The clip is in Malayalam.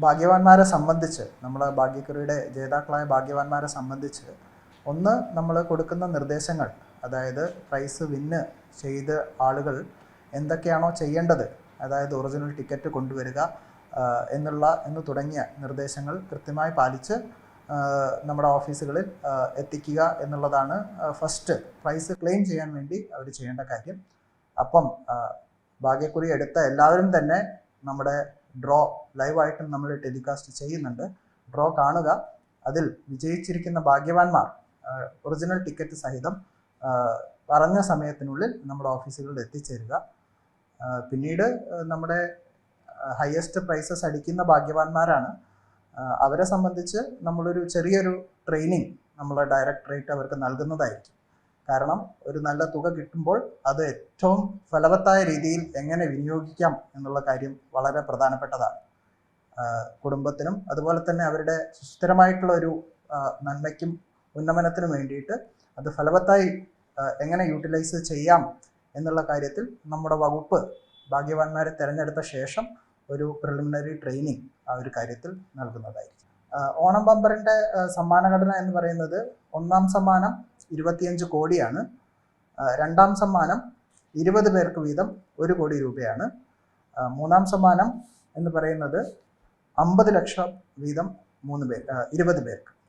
ഭാഗ്യവാന്മാരെ സംബന്ധിച്ച് നമ്മൾ ഭാഗ്യക്കുറിയുടെ ജേതാക്കളായ ഭാഗ്യവാന്മാരെ സംബന്ധിച്ച് ഒന്ന് നമ്മൾ കൊടുക്കുന്ന നിർദ്ദേശങ്ങൾ അതായത് പ്രൈസ് വിന്ന് ചെയ്ത ആളുകൾ എന്തൊക്കെയാണോ ചെയ്യേണ്ടത് അതായത് ഒറിജിനൽ ടിക്കറ്റ് കൊണ്ടുവരിക എന്നുള്ള എന്ന് തുടങ്ങിയ നിർദ്ദേശങ്ങൾ കൃത്യമായി പാലിച്ച് നമ്മുടെ ഓഫീസുകളിൽ എത്തിക്കുക എന്നുള്ളതാണ് ഫസ്റ്റ് പ്രൈസ് ക്ലെയിം ചെയ്യാൻ വേണ്ടി അവർ ചെയ്യേണ്ട കാര്യം. അപ്പം ഭാഗ്യക്കുറി എടുത്ത എല്ലാവരും തന്നെ നമ്മുടെ ഡ്രോ ലൈവായിട്ടും നമ്മൾ ടെലികാസ്റ്റ് ചെയ്യുന്നുണ്ട്. ഡ്രോ കാണുക. അതിൽ വിജയിച്ചിരിക്കുന്ന ഭാഗ്യവാന്മാർ ഒറിജിനൽ ടിക്കറ്റ് സഹിതം പറഞ്ഞ സമയത്തിനുള്ളിൽ നമ്മുടെ ഓഫീസുകളിൽ എത്തിച്ചേരുക. പിന്നീട് നമ്മുടെ ഹയസ്റ്റ് പ്രൈസസ് അടിക്കുന്ന ഭാഗ്യവാന്മാരാണ്. അവരെ സംബന്ധിച്ച് നമ്മളൊരു ചെറിയൊരു ട്രെയിനിങ് നമ്മളെ ഡയറക്ടറേറ്റ് അവർക്ക് നൽകുന്നതായിരിക്കും. കാരണം ഒരു നല്ല തുക കിട്ടുമ്പോൾ അത് ഏറ്റവും ഫലവത്തായ രീതിയിൽ എങ്ങനെ വിനിയോഗിക്കാം എന്നുള്ള കാര്യം വളരെ പ്രധാനപ്പെട്ടതാണ്. കുടുംബത്തിനും അതുപോലെ തന്നെ അവരുടെ സുസ്ഥിരമായിട്ടുള്ള ഒരു നന്മയ്ക്കും ഉന്നമനത്തിനും വേണ്ടിയിട്ട് അത് ഫലവത്തായി എങ്ങനെ യൂട്ടിലൈസ് ചെയ്യാം എന്നുള്ള കാര്യത്തിൽ നമ്മുടെ വകുപ്പ് ഭാഗ്യവാന്മാരെ തിരഞ്ഞെടുത്ത ശേഷം ഒരു പ്രിലിമിനറി ട്രെയിനിങ് ആ ഒരു കാര്യത്തിൽ നൽകുന്നതായിരിക്കും. ഓണം ബമ്പറിന്റെ സമ്മാനഘടന എന്ന് പറയുന്നത് ഒന്നാം സമ്മാനം ഇരുപത്തിയഞ്ച് കോടിയാണ്. രണ്ടാം സമ്മാനം ഇരുപത് പേർക്ക് വീതം ഒരു കോടി രൂപയാണ്. മൂന്നാം സമ്മാനം എന്ന് പറയുന്നത് അമ്പത് ലക്ഷം വീതം മൂന്ന് പേർ ഇരുപത് പേർക്ക്.